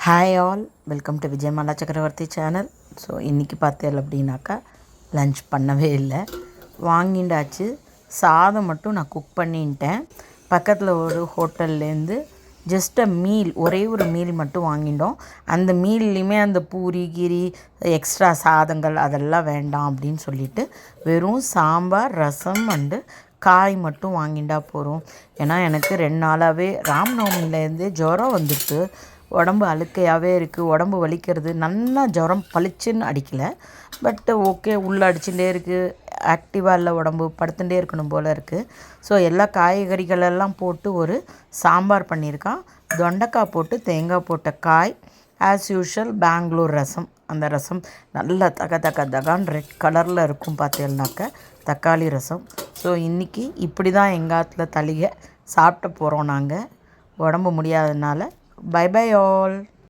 Hi all welcome to Vijayamala Chakravarthy channel so இன்றைக்கி பார்த்தேன் அப்படின்னாக்கா லஞ்ச் பண்ணவே இல்லை. வாங்கிண்டாச்சு. சாதம் மட்டும் நான் குக் பண்ணிட்டேன் பக்கத்தில் ஒரு ஹோட்டல்லேருந்து ஜஸ்ட் அ மீல் ஒரே ஒரு மீல் மட்டும் வாங்கிட்டோம் அந்த மீல்லையுமே அந்த பூரி கிரி எக்ஸ்ட்ரா சாதங்கள் அதெல்லாம் வேண்டாம் அப்படின்னு சொல்லிட்டு வெறும் சாம்பார் ரசம் அண்டு காய் மட்டும் வாங்கிட்டா போகிறோம் ஏன்னா எனக்கு ரெண்டு நாளாகவே ராம்நவமிலேருந்து ஜுரம் வந்துருக்கு. உடம்பு அழுக்கையாகவே இருக்குது உடம்பு வலிக்கிறது நல்லா ஜுரம் பளிச்சுன்னு அடிக்கலை. பட்டு ஓகே உள்ளே அடிச்சுட்டே இருக்குது ஆக்டிவாக இல்லை உடம்பு படுத்துட்டே இருக்கணும் போல் இருக்குது ஸோ எல்லா காய்கறிகளெல்லாம் போட்டு ஒரு சாம்பார் பண்ணியிருக்கான். தொண்டைக்காய் போட்டு தேங்காய் போட்ட காய் ஆஸ் யூஷுவல் பெங்களூர் ரசம். அந்த ரசம் நல்லா தக தக தகான்னு ரெட் கலரில் இருக்கும் பார்த்தீங்கன்னாக்க தக்காளி ரசம். ஸோ இன்றைக்கி இப்படி தான் எங்காத்துல தளிகை சாப்பிட்டு போகிறோம் நாங்கள் உடம்பு முடியாததுனால Bye bye all.